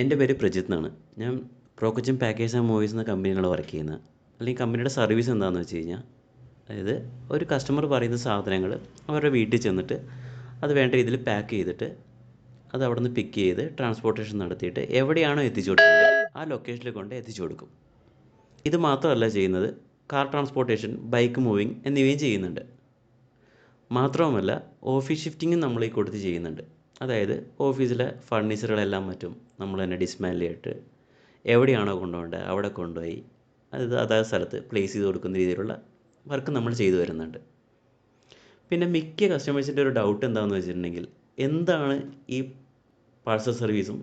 എന്റെ പേര് പ്രജിത്ത് എന്നാണ്. ഞാൻ പ്രോക്കച്ചൻ പാക്കേജ് ആൻഡ് മൂവീസ് എന്ന കമ്പനിയിലാണ് വർക്ക് ചെയ്യുന്നത്. അല്ലെങ്കിൽ കമ്പനിയുടെ സർവീസ് എന്താണെന്ന് വെച്ച് കഴിഞ്ഞാൽ അതായത് ഒരു കസ്റ്റമർ പറയുന്ന സാധനങ്ങൾ അവരുടെ വീട്ടിൽ ചെന്നിട്ട് അത് വേണ്ട രീതിയിൽ പാക്ക് ചെയ്തിട്ട് അത് അവിടെ നിന്ന് പിക്ക് ചെയ്ത് ട്രാൻസ്പോർട്ടേഷൻ നടത്തിയിട്ട് എവിടെയാണോ എത്തിച്ചു കൊടുക്കുന്നത് ആ ലൊക്കേഷനിൽ കൊണ്ട് എത്തിച്ചു കൊടുക്കും ഇത് മാത്രമല്ല ചെയ്യുന്നത് കാർ ട്രാൻസ്പോർട്ടേഷൻ ബൈക്ക് മൂവിങ് എന്നിവയും ചെയ്യുന്നുണ്ട്. മാത്രവുമല്ല ഓഫീസ് ഷിഫ്റ്റിങ്ങും നമ്മൾ ഈ കൊടുത്ത് ചെയ്യുന്നുണ്ട്. അതായത് ഓഫീസിലെ ഫർണിച്ചറുകളെല്ലാം മറ്റും നമ്മൾ തന്നെ ഡിസ്മാൻഡിൽ ചെയ്തിട്ട് എവിടെയാണോ കൊണ്ടുപോകേണ്ടത് അവിടെ കൊണ്ടുപോയി അത് അതായത് സ്ഥലത്ത് പ്ലേസ് ചെയ്ത് കൊടുക്കുന്ന രീതിയിലുള്ള വർക്ക് നമ്മൾ ചെയ്തു വരുന്നുണ്ട്. പിന്നെ മിക്ക കസ്റ്റമേഴ്സിന്റെ ഒരു ഡൗട്ട് എന്താണെന്ന് വെച്ചിട്ടുണ്ടെങ്കിൽ എന്താണ് ഈ പാഴ്സൽ സർവീസും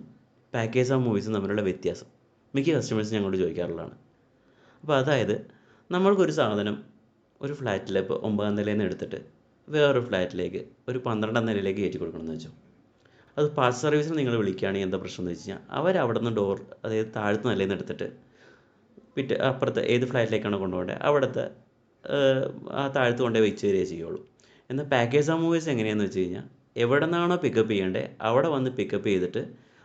പാക്കേജ് ആ മൂവീസും തമ്മിലുള്ള വ്യത്യാസം? മിക്ക കസ്റ്റമേഴ്സ് ഞങ്ങളോട് ചോദിക്കാറുള്ളതാണ്. അപ്പോൾ അതായത് നമ്മൾക്കൊരു സാധനം ഒരു ഫ്ലാറ്റിൽ ഇപ്പോൾ ഒമ്പതാം നിലയിൽ നിന്ന് എടുത്തിട്ട് വേറൊരു ഫ്ലാറ്റിലേക്ക് ഒരു പന്ത്രണ്ടാം നിലയിലേക്ക് കയറ്റി കൊടുക്കണമെന്ന് വെച്ചോ. അത് പാർസൽ സർവീസിന് നിങ്ങൾ വിളിക്കുകയാണെങ്കിൽ എന്താ പ്രശ്നം എന്ന് വെച്ച് കഴിഞ്ഞാൽ അവർ അവിടെ നിന്ന് ഡോർ അതായത് താഴത്തെ നിലയിൽ നിന്ന് എടുത്തിട്ട് പിറ്റേ അപ്പുറത്തെ ഏത് ഫ്ലാറ്റിലേക്കാണ് കൊണ്ടുപോകേണ്ടത് അവിടുത്തെ ആ താഴത്ത് കൊണ്ടുപോയി വെച്ച് തരികയേ ചെയ്യുള്ളൂ. എന്നാൽ പാക്കേജ് മൂവീസ് എങ്ങനെയാണെന്ന് വെച്ച് കഴിഞ്ഞാൽ എവിടെ നിന്നാണോ പിക്കപ്പ് ചെയ്യേണ്ടത് അവിടെ വന്ന് പിക്കപ്പ് ചെയ്തിട്ട്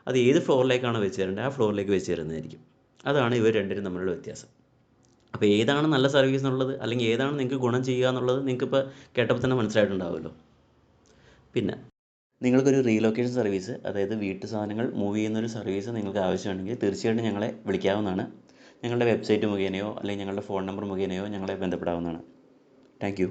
അത് ഏത് ഫ്ലോറിലേക്കാണോ വെച്ച് തരേണ്ടത് ആ ഫ്ലോറിലേക്ക് വെച്ച് തരുന്നതായിരിക്കും. അതാണ് ഇവർ രണ്ടിനും തമ്മിലുള്ള വ്യത്യാസം. അപ്പോൾ ഏതാണ് നല്ല സർവീസ് എന്നുള്ളത് അല്ലെങ്കിൽ ഏതാണ് നിങ്ങൾക്ക് ഗുണം ചെയ്യുക എന്നുള്ളത് നിങ്ങൾക്കിപ്പോൾ കേട്ടപ്പോൾ തന്നെ മനസ്സിലായിട്ടുണ്ടാവുമല്ലോ. പിന്നെ നിങ്ങൾക്കൊരു റീലൊക്കേഷൻ സർവീസ് അതായത് വീട്ടു സാധനങ്ങൾ മൂവ് ചെയ്യുന്നൊരു സർവീസ് നിങ്ങൾക്ക് ആവശ്യമുണ്ടെങ്കിൽ തീർച്ചയായിട്ടും ഞങ്ങളെ വിളിക്കാവുന്നതാണ്. ഞങ്ങളുടെ വെബ്സൈറ്റ് മുഖേനയോ അല്ലെങ്കിൽ ഞങ്ങളുടെ ഫോൺ നമ്പർ മുഖേനയോ ഞങ്ങളെ ബന്ധപ്പെടാവുന്നതാണ്. താങ്ക്